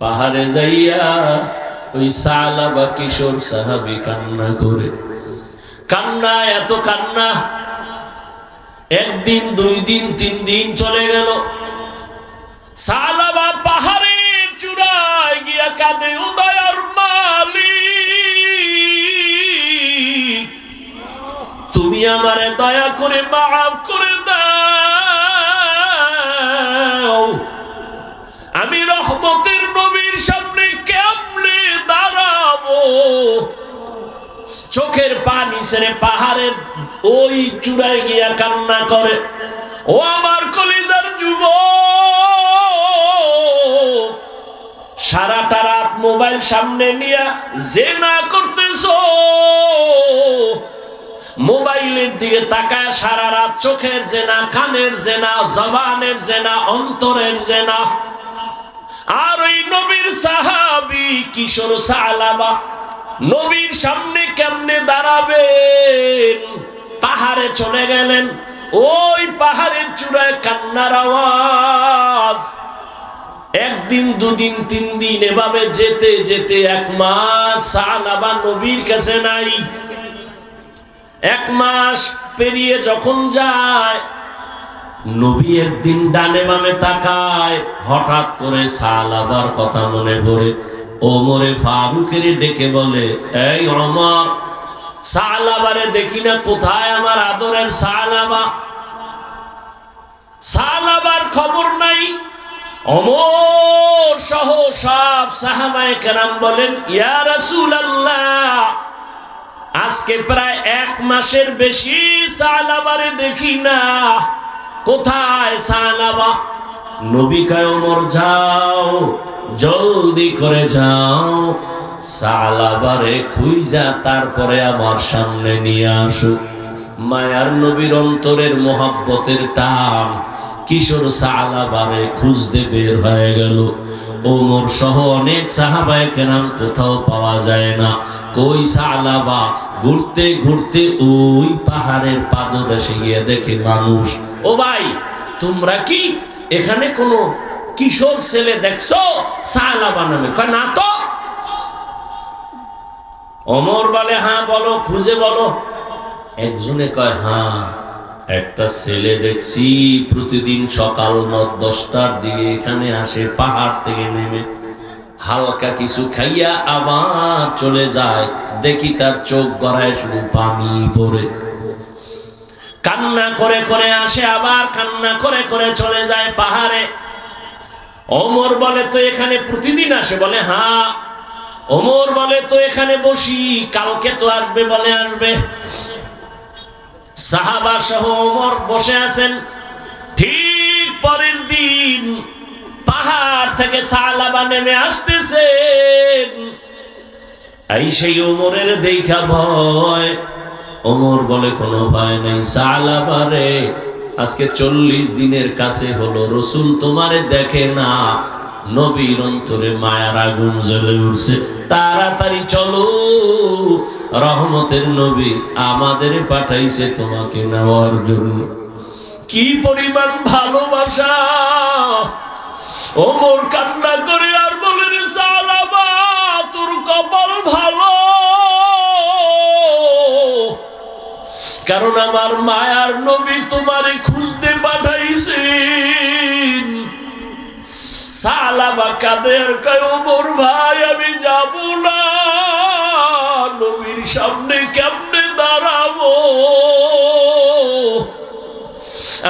পাহাড়ে যাইয়া ওই সালা বা কিশোর সাহাবি কান্না করে। কান্না, এত কান্না। একদিন, দুই দিন, তিন দিন চলে গেল। সালাবা পাহাড়ের চূড়ায় গিয়া কাঁদে উদয়ার মালিক, তুমি আমারে দয়া করে মাফ করে দাও। আমি রহমতের ছেড়ে পাহাড়ের ওই চূড়ায় গিয়া কান্না করে। ও আমার কলিজার যুব সারাটা রাত মোবাইল সামনে নিয়ে যে না করতেছ। মোবাইলের দিকে তাকায় সারা রাত চোখের জেনা, কানের জেনা, জবানের জেনা, অন্তরের জেনা। আর ওই নবীর সাহাবি কিশোর সালাবা নবীর সামনে কেমনে দাঁড়াবেন? পাহাড়ে চলে গেলেন। ওই পাহাড়ের চূড়ায় কান্নার আওয়াজ। একদিন, দুদিন, তিন দিন এভাবে যেতে যেতে এক মাস সালাবা নবীর কাছে নাই। এক মাস পেরিয়ে যখন যায়, নবী একদিন ডানে বামে তাকায়, হঠাৎ করে সালাবার কথা মনে পড়ে। ওমরে ফারুকের ডেকে বলে, এই অমর সালাবারে দেখি না কোথায় আমার আদরের সালাবা সালাবার খবর নাই। অমর সহ সব সাহাবায়ে কেরাম বলেন, ইয়া রাসূলুল্লাহ, আজকে প্রায় এক মাসের বেশি সালাবারে দেখি না। কোথায় সালাবা নবী যাও, জলদি করে যাও। সালাবারে খুইজা তারপরে আমার সামনে নিয়ে আসো। মায়ার নবীর অন্তরের মোহাব্বতের টান কিশোর সালাবারে খুঁজতে বের হয়ে গেল। ওমর সহ অনেক সাহাবায় কেনাম কোথাও পাওয়া যায় না। কই সালাবা ঘুরতে ঘুরতে ওই পাহাড়ের পাদদেশে গিয়ে দেখে মানুষ, ও ভাই, তোমরা কি এখানে কোনো কিশোর ছেলে দেখছ? সালাবা নামে কয়, না তো। অমর বলে হ্যাঁ বলো, খুঁজে বলো। একজনে কয় হ্যাঁ একটা ছেলে দেখছি প্রতিদিন সকাল নয়, দশটার দিকে এখানে আসে, পাহাড় থেকে নেমে। হালকা কিছু খাইয়া আবার চলে যায়। দেখি তার চোখ গড়ায় শুধু পানি পড়ে। কান্না করে করে আসে, আবার কান্না করে করে চলে যায় পাহাড়ে। অমর বলে, তো এখানে প্রতিদিন আসে? বলে হ্যাঁ। অমর বলে, তো এখানে বসি, কালকে তো আসবে। বলে, আসবে। সাহাবা সহ ওমর বসে আছেন। ঠিক পরের দিন পাহাড় থেকে সালাবা নেমে আসতেছে এই সেই ওমরের দেখা ভয়। ওমর বলে, কোনো ভয় নেই সালাবারে আজকে চল্লিশ দিনের কাছে হলো, রসুল তোমারে দেখে না, নবীর অন্তরে মায়ার আগুন জ্বলে উঠছে। তাড়াতাড়ি চলো, রহমতের নবী আমাদের পাঠাইছে তোমাকে নেওয়ার জন্য। কি পরিমাণ ভালোবাসা! ওমর কান্না করে আর বলে, রে সালাবা তোর কপাল ভালো কারণ আমার মায়ার নবী তোমারে খুঁজতে ভাই,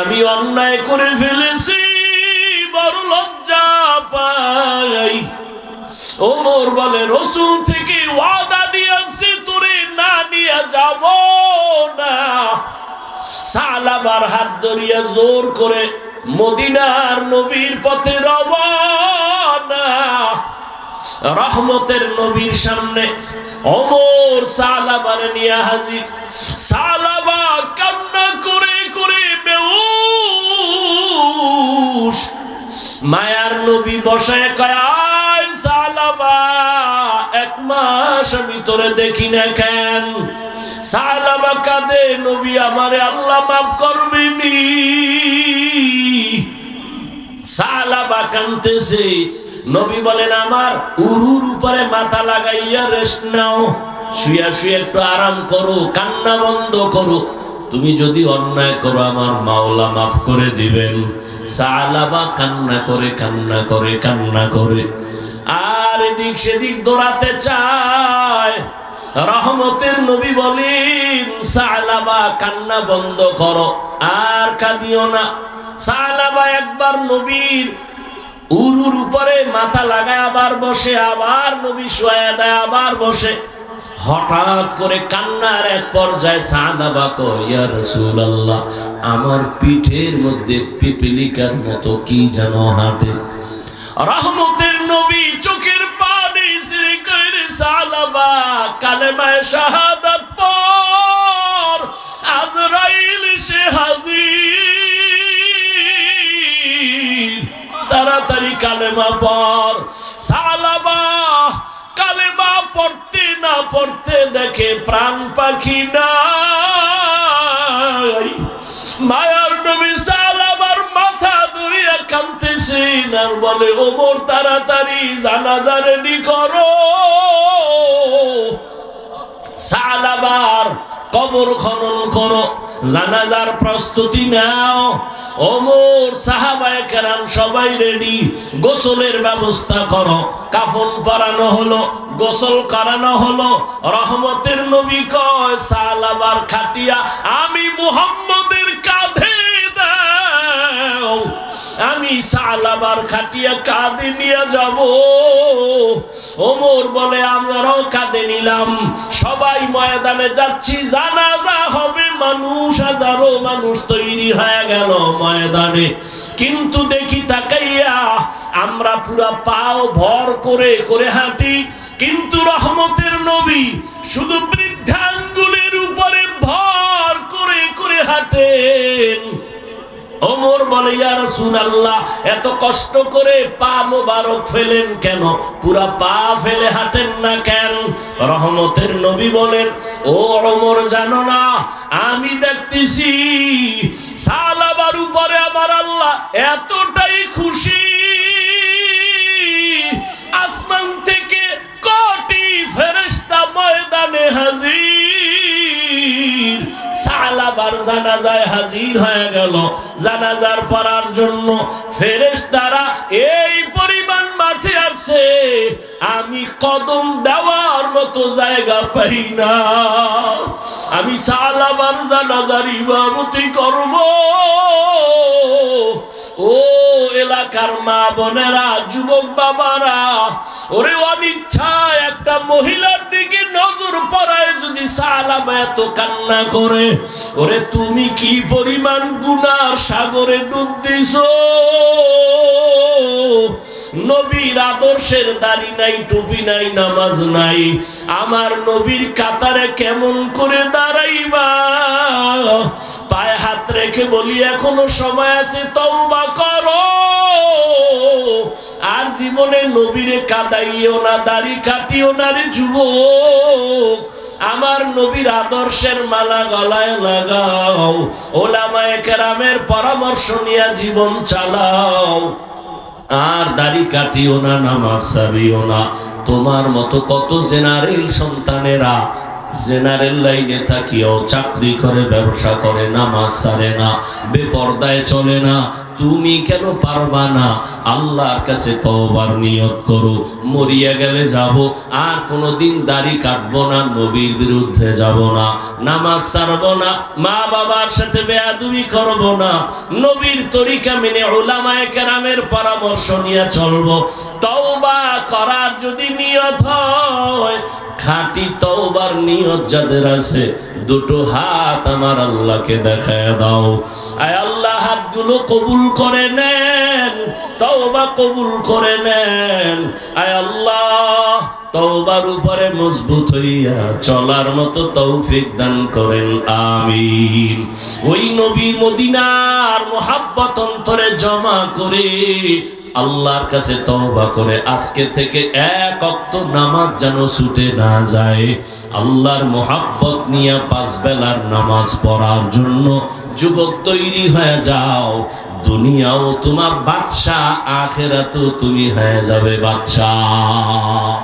আমি অন্যায় করে ফেলেছি, বড় লজ্জা পাই। ওমর বলে, রসুল থেকে ওয়াদা নিয়েছে তোরে না নিয়ে যাব। সালাবার হাত ধরিয়া জোর করে মদিনার নবীর পথে রবানা রহমতের নবীর সামনে অমর সালাবার নিয়ে হাজির। সালাবা কান্না করে করে বেউস মায়ার নবী বসায় কয় সালাবা এক মাস আমি তোরে দেখি না কেন? কাঁদে, নবী আমারে, আল্লাহ নবী বলেন, আমার উরুর উপরে মাথা লাগাইয়া রেস্ট নাও। শুয়া শুয়ে একটু আরাম করো, কান্না বন্ধ করো। তুমি যদি অন্যায় করো, আমার মাওলা মাফ করে দিবেন। সালাবা কান্না করে কান্না করে কান্না করে। আর এদিক সেদিক দৌড়াতে চায়। রহমতের নবী বলেন, সালাবা কান্না বন্ধ করো, আর কাঁদিও না। সালাবা একবার নবীর উরুর উপরে মাথা লাগায় আবার বসে, আবার নবী শোয়া দেয়, আবার বসে। হঠাৎ করে কান্নার এক পর্যায়ে সাদাবা ইয়া রাসূলুল্লাহ, আমার পিঠের মধ্যে পিপিলিকার মতো কি যেন হাঁটে? রহমতের নবী সালাবা কালেমায় শাহাদাত পর আজরাইল সে হাজির। তাড়াতাড়ি কালেমা পর সালাবা, কালেমা পড়তে না পড়তে দেখে প্রাণ পাখি নাই। মায়ার নবী সালাবার মাথা ধরিয়া কাঁদতেছেন আর বলে, ওমর, তাড়াতাড়ি জানাজা রেডি করো। সালাবার কবর খনন করো, জানাজার প্রস্তুতি নাও। ওমর সাহাবায়ে কেরাম সবাই রেডি গোসলের ব্যবস্থা করো। কাফন পরানো হলো, গোসল করানো হলো। রহমতের নবী কয়, সালাবার খাটিয়া আমি মুহাম্মদের কাঁধে দাও আমি সালাবার খাটিয়া কাঁধে নিয়ে যাব। ওমর বলে, আমরাও কাঁধে নিলাম। সবাই ময়দানে যাচ্ছি, জানাজা হবে, মানুষ, হাজারো মানুষ তৈরি হয়ে গেল ময়দানে। কিন্তু দেখি তাকাইয়া আমরা পুরা পাও ভর করে করে হাঁটি। কিন্তু রহমতের নবী শুধু বৃদ্ধাঙ্গুলের উপরে ভর করে করে হাঁটেন। ওমর বলে ইয়ার আল্লাহ এত কষ্ট করে পা মোবারক ফেলেন কেন? পুরা পা ফেলে হাঁটেন না কেন? রহমতের নবী বলেন, ও ওমর, জানো না, আমি দেখতেছি, সালাবার উপরে আমার আল্লাহ এতটাই খুশি জানাজায় হাজির হয়ে গেল। জানাজার পড়ার জন্য ফেরেশতারা, এই পরিমাণ মাঠে আছে, আমি কদম দেওয়ার মতো জায়গা পাই না। আমি সালাবার জানাজার ইমামতি করব। ও এলাকার মা বোনেরা, যুবক বাবারা, ওরে অনিচ্ছায় একটা মহিলার দিকে নজর পড়ায় যদি সালাম এত কান্না করে। ওরে তুমি কি পরিমাণ গুনার সাগরে ডুব দিছ? নবীর আদর্শের দাড়ি নাই, টুপি নাই, নামাজ নাই। আমার নবীর কাতারে কেমন করে দাঁড়াইবা? পায়ে হাত রেখে বলি, এখনও সময় আছে, তওবা করো। আর জীবনে নবীরে কাদাইও না, দাড়ি কাটিও না রে যুবক। আমার নবীর আদর্শের মালা গলায় লাগাও। ওলামায়ে কেরামের পরামর্শ নিয়ে জীবন চালাও। আর দাড়ি কাটিও না নামাজ সারিও না। তোমার মতো কত জেনারেল সন্তানেরা জেনারেল লাইনে থাকিও চাকরি করে, ব্যবসা করে, নামাজ সারে না, বেপর্দায় চলে না। তুমি কেন পারবা না? আল্লাহর কাছে তওবার নিয়ত করো, মরিয়া গেলে যাব, আর কোনোদিন দাড়ি কাটবো না, নবীর বিরুদ্ধে যাব না। নামাজ ছাড়বো না, মা বাবার সাথে বেয়াদুবি করব না। নবীর তরিকা মেনে ওলামায়ে কেরামের পরামর্শ নিয়ে চলবো। তওবা করার যদি নিয়ত হয় খাঁটি তওবার নিয়ত যাদের আছে, দুটো হাত আমার আল্লাহকে দেখায় দাও। আয় আল্লাহ, হাতগুলো কবুল করে নেন, তওবা কবুল করে নেন। আয় আল্লাহ, তওবার উপরে মজবুত হইয়া চলার মতো তৌফিক দান করেন, আমিন। ওই নবী মদিনার মোহাব্বত অন্তরে জমা করে আল্লাহর কাছে তওবা করে আজকে থেকে এক অক্ত নামাজ যেন ছুটে না যায়। আল্লাহর মোহাব্বত নিয়ে পাঁচ বেলার নামাজ পড়ার জন্য যুবক তৈরি হয়ে যাও। দুনিয়াও তোমার বাদশাহ, আখেরাতেও তুমি হয়ে যাবে বাদশাহ।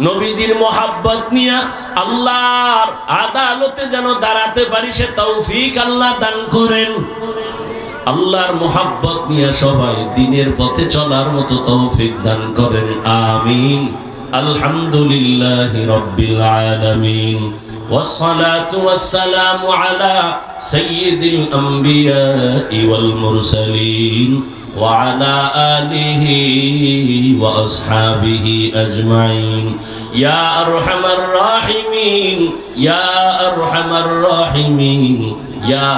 নবীজির মোহাব্বত নিয়া আল্লাহর আদালতে যেন দাঁড়াতে পারি, সে তৌফিক আল্লাহ দান করেন। আল্লাহর মোহাব্বত নিয়ে সবাই দিনের পথে চলার মতো তৌফিক দান করেন আমিন আলহামদুলিল্লাহ রব্বিল আলামিন والصلاة والسلام على سيد الأنبياء والمرسلين وعلى آله وأصحابه أجمعين يا أرحم الراحمين يا أرحم الراحمين يا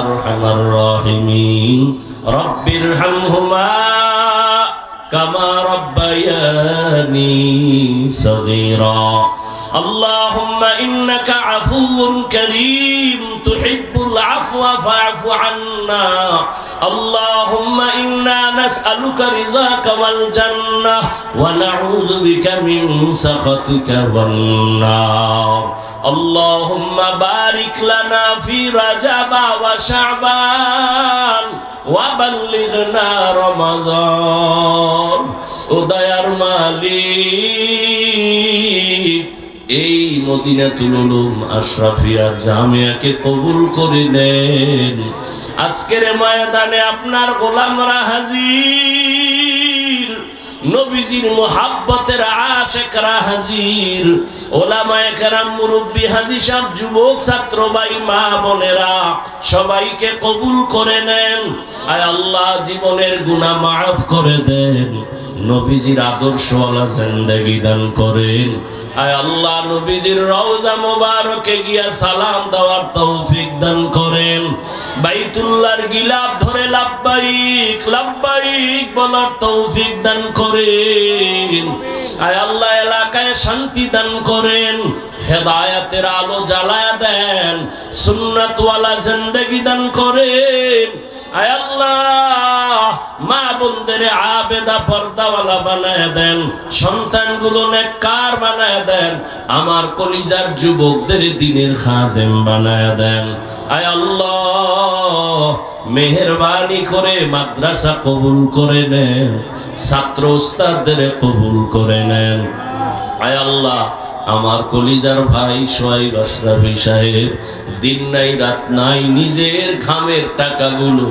أرحم الراحمين رب ارحمهما كما ربياني صغيرا اللهم إنك عفو كريم تحب العفو فاعف عنا اللهم إنا نسألك رضاك والجنة ونعوذ بك من سخطك والنار اللهم بارك لنا في رجب وشعبان ওয়াবাল্লিগনা রমাজান, ও দয়ার মালিক, এই মদিনাতুল উলুম আশরাফিয়া জামিয়াকে কবুল করে নেন। আজকের ময়দানে আপনার গোলামরা হাজির। নবীজির মোহাব্বতের আশেকরা হাজির। ওলামায়ে কেরাম, মুরব্বী, হাজি সাহেব, যুবক, ছাত্র ভাই, মা বোনেরা, সবাইকে কবুল করে নেন। আয় আল্লাহ, জীবনের গুনাহ মাফ করে দেন। নবীজির আদর্শওয়ালা জিন্দেগি দান করেন। আল্লাহ নবীজির রওজা মোবারকে গিয়া সালাম দেওয়ার তৌফিক দান করেন। বাইতুল্লাহর গিলাপ ধরে লাব্বাইক লাব্বাইক বলার তৌফিক দান করেন। আয় আল্লাহ এলাকায় শান্তি দান করেন, হেদায়াতের আলো জ্বালায়া দেন, সুন্নাতওয়ালা জিন্দেগি দান করেন। আয় আল্লাহ মা বোনদের আবেদা পর্দাওয়ালা বানায় দেন, সন্তানগুলো নেককার বানায় দেন, আমার কলিজার যুবকদের দিনের খাদেম বানায় দেন। আয় আল্লাহ, মেহরবানি করে মাদ্রাসা কবুল করে নেন, ছাত্র ওস্তাদদের কবুল করে নেন। আয় আল্লাহ, আমার কলিজার ভাই সোয়াইব আশরাফি সাহেব, দিন নাই, রাত নাই, নিজের ঘামের টাকাগুলো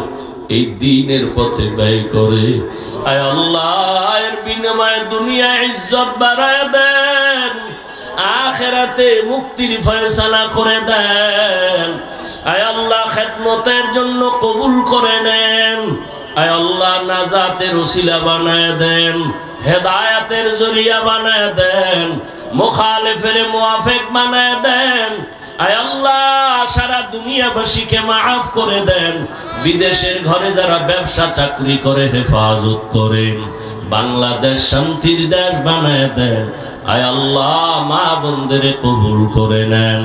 এই দিনের পথে ব্যয় করে। আয় আল্লাহ, এর বিনিময়ে দুনিয়া ইজ্জত বাড়ায় দেন, আখেরাতে মুক্তির ফয়সালা করে দেন। আয় আল্লাহ, খেদমতের জন্য কবুল করে নেন। আয় আল্লাহ, নাজাতের ওসিলা বানায় দেন, হেদায়াতের জরিয়া বানায় দেন, মুখালেফের মুআফেক বানায় দেন সারা দুনিয়াবাসীকে মাফ করে দেন। বিদেশের ঘরে যারা ব্যবসা, চাকরি করে, হেফাজত করেন। বাংলাদেশ শান্তির দেশ বানায় দেন। আয় আল্লাহ, মা বোনদের কবুল করে নেন।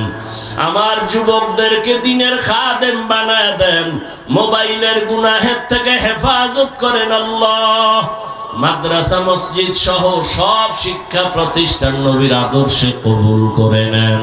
আমার যুবকদেরকে দিনের খাদেম বানায় দেন। মোবাইলের গুনাহের থেকে হেফাজত করেন আল্লাহ। মাদ্রাসা, মসজিদ সহ সব শিক্ষা প্রতিষ্ঠান নবীর আদর্শে কবুল করে নেন।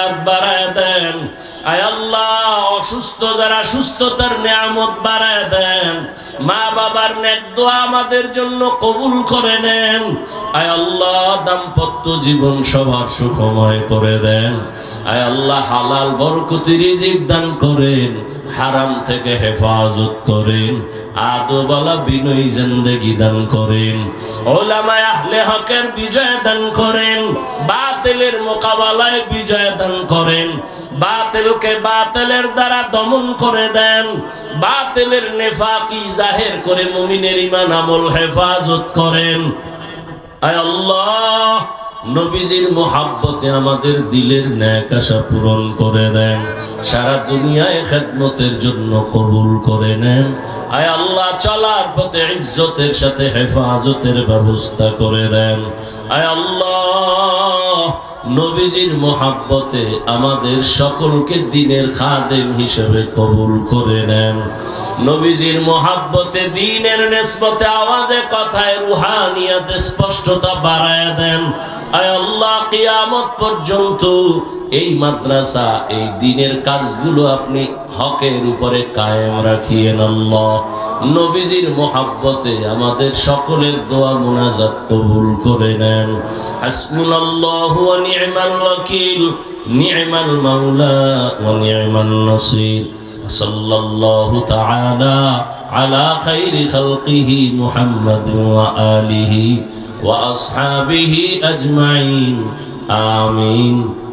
বাড়ায় দেন। আল্লাহ, অসুস্থ যারা সুস্থতার নিয়ামত বাড়ায় দেন। মা বাবার আমাদের জন্য কবুল করে নেন। আয় আল্লাহ, দাম্পত্য জীবন সবার সুখময় করে দেন। আয় আল্লাহ, হালাল বরকতি রিজিক দান করেন, হারাম থেকে হেফাজত করেন আদোবালা বিনয়ী জিন্দেগি দান করেন, ওলামায় আহলে হকের বিজয় দান করেন বাতিলের মোকাবেলায় বিজয় দান করেন। বাতিলকে বাতিলের দ্বারা দমন করে দেন। বাতিলের নেফাকি জাহের করে মুমিনের ইমান আমল হেফাজত করেন। আয় আল্লাহ, নবীজির মোহাব্বতে আমাদের দিলের ন্যাক আশা পূরণ করে দেন। সারা দুনিয়ায় খেদমতের জন্য কবুল করে নেন। আয় আল্লাহ, চলার পথে ইজ্জতের সাথে হেফাজতের ব্যবস্থা করে দেন। আয় আল্লাহ নবীজির মোহাব্বতে আমাদের সকলকে দিনের খাদেম হিসেবে কবুল করে নেন। নবীজির মোহাব্বতে দিনের নেসবতে আওয়াজে কথায় রুহানিয়াতে স্পষ্টতা বাড়ায় দেন। আয় আল্লাহ, কিয়ামত পর্যন্ত এই মাদ্রাসা, এই দিনের কাজগুলো আপনি হকের উপরে কায়েম রাখিয়েন আল্লাহ। নবীজির মোহাব্বতে আমাদের সকলের দোয়া মোনাজাত কবুল করে নেন। হাসমুল্লাহ নিয়মাল ওয়াকিল নিয়মাল মাওলা ও নিয়মাল নসির। সাল্লাল্লাহু তাআলা আলা খাইরি খালকিহি মুহাম্মদ ওয়া আলিহি ওয়া আসহাবিহি আজমাইন। আমিন।